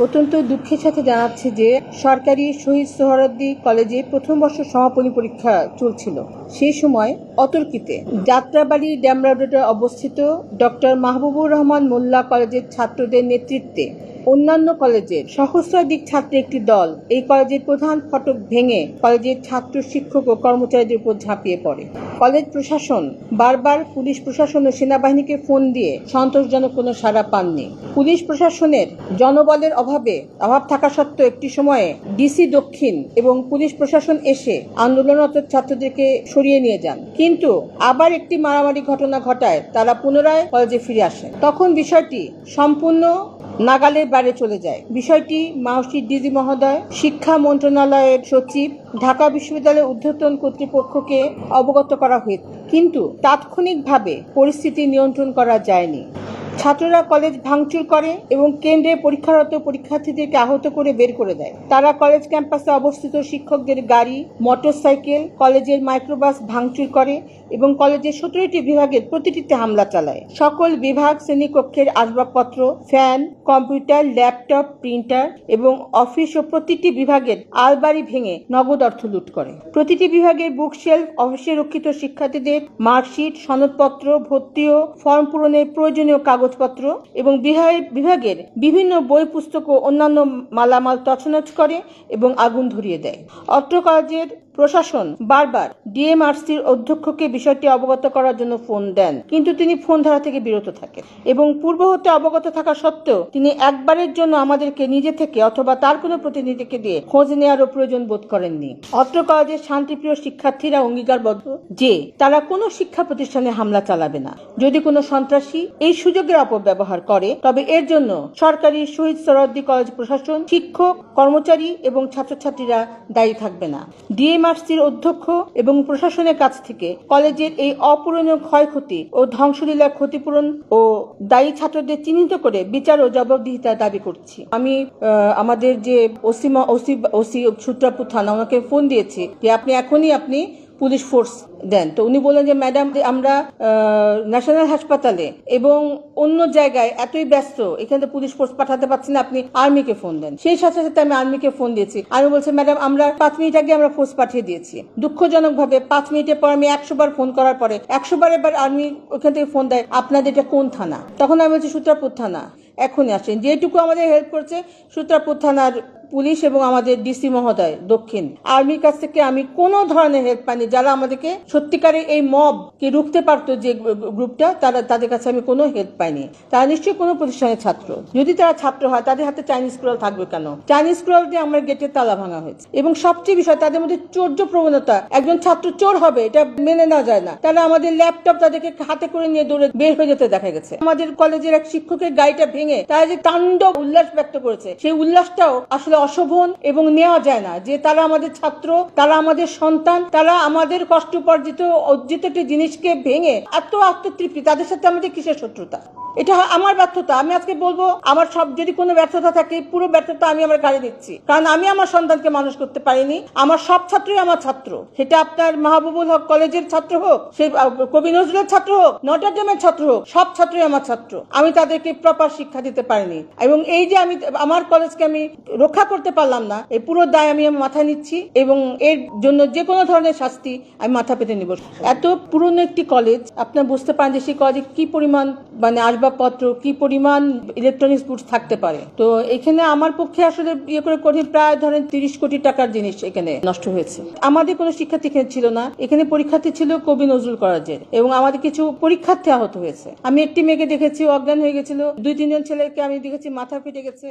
অত্যন্ত দুঃখের সাথে জানাচ্ছি যে সরকারি শহীদ সোহরাদ্দি কলেজে প্রথম বর্ষ সমাপনী পরীক্ষা চলছিল। সেই সময় অতর্কিতে। যাত্রাবাড়ি ড্যামরা রোডে অবস্থিত ডক্টর মাহবুবুর রহমান মোল্লা কলেজের ছাত্রদের নেতৃত্বে অন্যান্য কলেজের সহস্রাধিক ছাত্রের একটি দল এই কলেজের প্রধান ফটক ভেঙে কলেজের ছাত্র শিক্ষক ও কর্মচারীদের উপর ঝাঁপিয়ে পড়ে। কলেজ প্রশাসন বারবার পুলিশ প্রশাসন ও সেনাবাহিনীকে ফোন দিয়ে সন্তোষজনক কোনো সাড়া পাননি। পুলিশ প্রশাসনের জনবলের অভাবে অভাব থাকা সত্ত্বেও একটি সময়ে ডিসি দক্ষিণ এবং পুলিশ প্রশাসন এসে আন্দোলনরত ছাত্রদেরকে সরিয়ে নিয়ে যান। কিন্তু আবার একটি মারামারি ঘটনা ঘটায়, তারা পুনরায় কলেজে ফিরে আসেন। তখন বিষয়টি সম্পূর্ণ নাগালের বাইরে চলে যায়। বিষয়টি মাহসির ডিজি মহোদয়, শিক্ষা মন্ত্রণালয়ের সচিব, ঢাকা বিশ্ববিদ্যালয়ের ঊর্ধ্বতন কর্তৃপক্ষকে অবগত করা হয়েছে। কিন্তু তাৎক্ষণিকভাবে পরিস্থিতি নিয়ন্ত্রণ করা যায়নি। ছাত্ররা কলেজ ভাঙচুর করে এবং কেন্দ্রে পরীক্ষারত পরীক্ষার্থীদেরকে আহত করে বের করে দেয়। তারা কলেজ ক্যাম্পাসে অবস্থিত শিক্ষকদের গাড়ি, মোটরসাইকেল, কলেজের মাইক্রোবাস ভাঙচুর করে এবং কলেজের সতেরোটি বিভাগের প্রতিটিতে হামলা চালায়। সকল বিভাগ শ্রেণীকক্ষের আসবাবপত্র, ফ্যান, কম্পিউটার, ল্যাপটপ, প্রিন্টার এবং অফিস ও প্রতিটি বিভাগের আলবাড়ি ভেঙে নগদ অর্থ লুট করে। প্রতিটি বিভাগের বুকশেলফ অফিসে রক্ষিত শিক্ষার্থীদের মার্কশিট, সনদপত্র, ভর্তি ও ফর্ম পূরণের প্রয়োজনীয় কাগজপত্র এবং বিভাগের বিভিন্ন বই পুস্তক ও অন্যান্য মালামাল তছনছ করে এবং আগুন ধরিয়ে দেয়। অত্র কলেজের প্রশাসন বারবার ডিএমআরসির অধ্যক্ষকে বিষয়টি অবগত করার জন্য ফোন দেন, কিন্তু তিনি ফোন ধরা থেকে বিরত থাকেন এবং পূর্ব হতে অবগত থাকা সত্ত্বেও তিনি একবারের জন্য আমাদেরকে নিজে থেকে অথবা তার কোনো প্রতিনিধিকে দিয়ে খোঁজ নেওয়ারও প্রয়োজন বোধ করেননি। অত্র কলেজের শান্তিপ্রিয় শিক্ষার্থীরা অঙ্গীকারবদ্ধ যে, তারা কোনো শিক্ষা প্রতিষ্ঠানে হামলা চালাবে না। যদি কোনো সন্ত্রাসী এই সুযোগের অপব্যবহার করে, তবে এর জন্য সরকারি শহীদ সরদ্দি কলেজ প্রশাসন, শিক্ষক, কর্মচারী এবং ছাত্রছাত্রীরা দায়ী থাকবে না। ডিএমআরসির অধ্যক্ষ এবং প্রশাসনের কাছ থেকে কলেজের এই অপূরণীয় ক্ষয়ক্ষতি ও ধ্বংসলীলা ক্ষতিপূরণ ও দায়ী ছাত্রদের চিহ্নিত করে বিচার ও জবাবদিহিতা দাবি করছি। আমি আমাদের যে ওসিমা, ওসি ওসি সূত্রাপুর থানা ওনাকে ফোন দিয়েছি যে আপনি এখনই আপনি পুলিশ ফোর্স দেন। তো উনি বললেন যে, ম্যাডাম, আমরা ন্যাশনাল হাসপাতালে এবং অন্য জায়গায় এতই ব্যস্ত, এখানে পুলিশ ফোর্স পাঠাতে পারছি না, আপনি আর্মিকে ফোন দেন। সেই সাথে সাথে আমি আর্মিকে ফোন দিয়েছি। আমি বলছি, ম্যাডাম, আমরা পাঁচ মিনিট আগে আমরা ফোর্স পাঠিয়ে দিয়েছি। দুঃখজনক ভাবে পাঁচ মিনিটের পর আমি একশো বার ফোন করার পরে একশো বার এবার আর্মি ওখান থেকে ফোন দেয়, আপনাদের এটা কোন থানা? তখন আমি বলছি, সূত্রাপুর থানা। এখনই আসেন। যেটুকু আমাদের হেল্প করছে, সূত্রাপুর থানার পুলিশ এবং আমাদের ডিসি মহোদয় দক্ষিণ আর্মির কাছ থেকে আমি কোনো ধরনের হেল্প পাইনি। যারা আমাদেরকে সত্যিকারের এই মব কে রুখতে পারতো যে গ্রুপটা তারা, তাদের কাছে আমি কোনো হেল্প পাইনি। তারা নিশ্চয়ই কোনো প্রতিষ্ঠানের ছাত্র। যদি তারা ছাত্র হয়, তাদের হাতে চাইনিজ ক্রল থাকবে কেন? চাইনিজ ক্রল দিয়ে আমার গেটের তালা ভাঙা হয়েছে। এবং সবচেয়ে বিষয়, তাদের মধ্যে চোর্য প্রবণতা, একজন ছাত্র চোর হবে, এটা মেনে নেওয়া যায় না। তারা আমাদের ল্যাপটপ তাদেরকে হাতে করে নিয়ে দৌড়ে বের হয়ে যেতে দেখা গেছে। আমাদের কলেজের এক শিক্ষকের গাড়িটা ভেঙে তারা যে তাণ্ডব উল্লাস ব্যক্ত করেছে, সেই উল্লাসটাও আসলে অশোভন এবং নেওয়া যায় না। যে তারা আমাদের ছাত্র, তারা আমাদের সন্তান, তারা আমাদের কষ্ট উপার্জিত অর্জিত একটি জিনিসকে ভেঙে এত আত্মতৃপ্তি, তাদের সাথে আমাদের কিসের শত্রুতা? এটা আমার ব্যর্থতা। আমি আজকে বলব, আমার সব, যদি কোনো ব্যর্থতা থাকে, পুরো ব্যর্থতা আমি আমার গাড়ি দিচ্ছি। কারণ আমি আমার সন্তানকে মানুষ করতে পারিনি। আমার সব ছাত্রই আমার ছাত্র। সেটা আপনার মাহবুবুল হক কলেজের ছাত্র হোক, সে কবি নজরুলের ছাত্র হোক, নটরডেমের ছাত্র হোক, সব ছাত্রই আমার ছাত্র। আমি তাদেরকে প্রপার শিক্ষা দিতে পারিনি। এবং এই যে আমি, আমার কলেজকে আমি রক্ষা করতে পারলাম না, এই পুরো দায় আমি মাথায় নিচ্ছি এবং এর জন্য যে কোনো ধরনের শাস্তি আমি মাথা পেতে নিব। এত পুরনো একটি কলেজ, আপনার বুঝতে পারেন যে সেই কলেজে কি পরিমাণ মানে আসবাবপত্র কি পরিমাণ ইলেকট্রনিক্স গুডস থাকতে পারে? তো এখানে আমার পক্ষে আসলে ইয়ে করে কঠিন প্রায় ধরেন তিরিশ কোটি টাকার জিনিস এখানে নষ্ট হয়েছে। আমাদের কোনো শিক্ষার্থী এখানে ছিল না। এখানে পরীক্ষার্থী ছিল কবি নজরুল কলেজের এবং আমাদের কিছু পরীক্ষার্থী আহত হয়েছে। আমি একটি মেয়েকে দেখেছি, অজ্ঞান হয়ে গেছিল। দুই তিনজন ছেলেকে আমি দেখেছি, মাথা ফেটে গেছে।